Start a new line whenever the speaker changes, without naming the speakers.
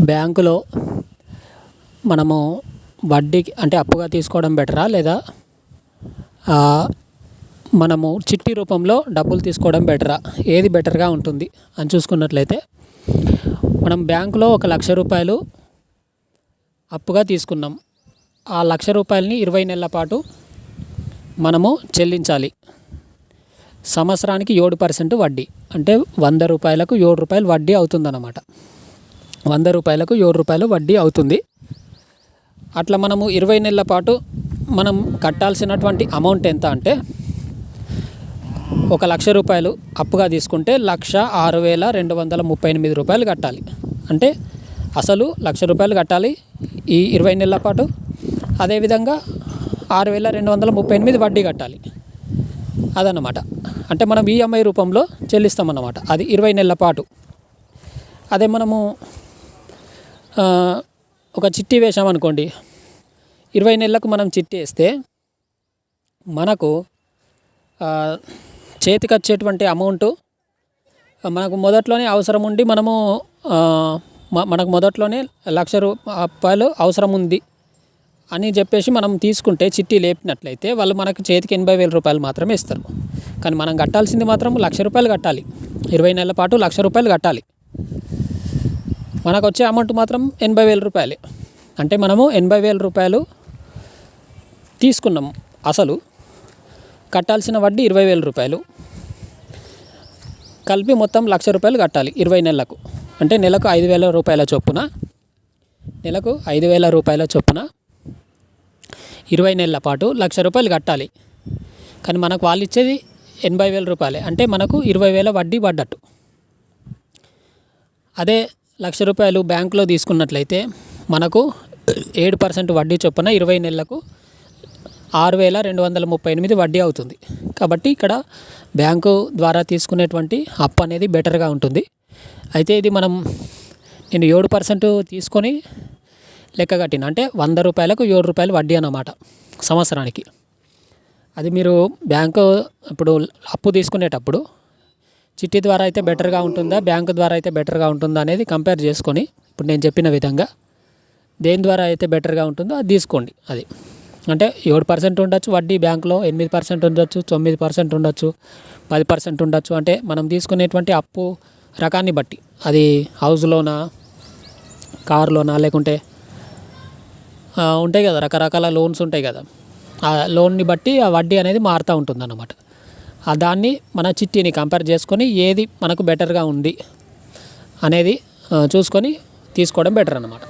బ్యాంకులో మనము వడ్డీకి అంటే అప్పుగా తీసుకోవడం బెటరా లేదా మనము చిట్టి రూపంలో డబ్బులు తీసుకోవడం బెటరా? ఏది బెటర్గా ఉంటుంది అని చూసుకున్నట్లయితే మనం బ్యాంకులో ఒక లక్ష రూపాయలు అప్పుగా తీసుకున్నాం. ఆ లక్ష రూపాయలని ఇరవై నెలల పాటు మనము చెల్లించాలి. సంవత్సరానికి ఏడు పర్సెంట్ వడ్డీ అంటే వంద రూపాయలకు ఏడు రూపాయలు వడ్డీ అవుతుందన్నమాట. వంద రూపాయలకు ఏడు రూపాయలు వడ్డీ అవుతుంది. అట్లా మనము ఇరవై నెలల పాటు మనం కట్టాల్సినటువంటి అమౌంట్ ఎంత అంటే ఒక లక్ష రూపాయలు అప్పుగా తీసుకుంటే లక్ష ఆరు వేల రెండు వందల ముప్పై ఎనిమిది రూపాయలు కట్టాలి. అంటే అసలు లక్ష రూపాయలు కట్టాలి ఈ ఇరవై నెలల పాటు. అదేవిధంగా ఆరు వేల రెండు వందల ముప్పై ఎనిమిది వడ్డీ కట్టాలి. అదన్నమాట. అంటే మనం ఈఎంఐ రూపంలో చెల్లిస్తామన్నమాట. అది ఇరవై నెలల పాటు. అదే మనము ఒక చిట్టి వేసామనుకోండి ఇరవై నెలలకు మనం చిట్టి వేస్తే మనకు చేతికి వచ్చేటువంటి అమౌంట్ మనకు మొదట్లోనే అవసరం ఉండి మనము మనకు మొదట్లోనే లక్ష రూపాయలు అవసరం ఉంది అని చెప్పేసి మనం తీసుకుంటే చిట్టి లేపినట్లయితే వాళ్ళు మనకు చేతికి ఎనభై వేల రూపాయలు మాత్రమే ఇస్తారు. కానీ మనం కట్టాల్సింది మాత్రం లక్ష రూపాయలు కట్టాలి. ఇరవై నెలల పాటు లక్ష రూపాయలు కట్టాలి. మనకు వచ్చే అమౌంట్ మాత్రం ఎనభై వేల రూపాయలే. అంటే మనము ఎనభై వేల రూపాయలు తీసుకున్నాం అసలు. కట్టాల్సిన వడ్డీ ఇరవై వేల రూపాయలు. కలిపి మొత్తం లక్ష రూపాయలు కట్టాలి ఇరవై నెలలకు. అంటే నెలకు ఐదు వేల రూపాయల చొప్పున. నెలకు ఐదు వేల రూపాయల చొప్పున ఇరవై నెలల పాటు లక్ష రూపాయలు కట్టాలి. కానీ మనకు వాళ్ళు ఇచ్చేది ఎనభై వేల రూపాయలే. అంటే మనకు ఇరవై వేల వడ్డీ పడ్డట్టు. అదే లక్ష రూపాయలు బ్యాంకులో తీసుకున్నట్లయితే మనకు ఏడు పర్సెంట్ వడ్డీ చొప్పున ఇరవై నెలలకు ఆరు వేల రెండు వందల ముప్పై ఎనిమిది వడ్డీ అవుతుంది. కాబట్టి ఇక్కడ బ్యాంకు ద్వారా తీసుకునేటువంటి అప్పు అనేది బెటర్గా ఉంటుంది. అయితే ఇది మనం నేను ఏడు పర్సెంట్ తీసుకొని లెక్క కట్టిన అంటే వంద రూపాయలకు ఏడు రూపాయలు వడ్డీ అన్నమాట సంవత్సరానికి. అది మీరు బ్యాంకు ఇప్పుడు అప్పు తీసుకునేటప్పుడు చిట్టి ద్వారా అయితే బెటర్గా ఉంటుందా? బ్యాంకు ద్వారా అయితే బెటర్గా ఉంటుందా అనేది కంపేర్ చేసుకొని ఇప్పుడు నేను చెప్పిన విధంగా దేని ద్వారా అయితే బెటర్గా ఉంటుందో అది తీసుకోండి అది. అంటే ఏడు పర్సెంట్ ఉండొచ్చు వడ్డీ బ్యాంకులో ఎనిమిది పర్సెంట్ ఉండొచ్చు తొమ్మిది పర్సెంట్ ఉండొచ్చు పది పర్సెంట్ ఉండొచ్చు. అంటే మనం తీసుకునేటువంటి అప్పు రకాన్ని బట్టి అది హౌస్ లోనా కార్ లోనా లేకుంటే ఉంటాయి కదా రకరకాల లోన్స్ ఉంటాయి కదా. ఆ లోన్ని బట్టి ఆ వడ్డీ అనేది మారుతూ ఉంటుంది అన్నమాట దాన్ని మన చిట్టీని కంపేర్ చేసుకొని ఏది మనకు బెటర్గా ఉంది అనేది చూసుకొని తీసుకోవడం బెటర్ అన్నమాట.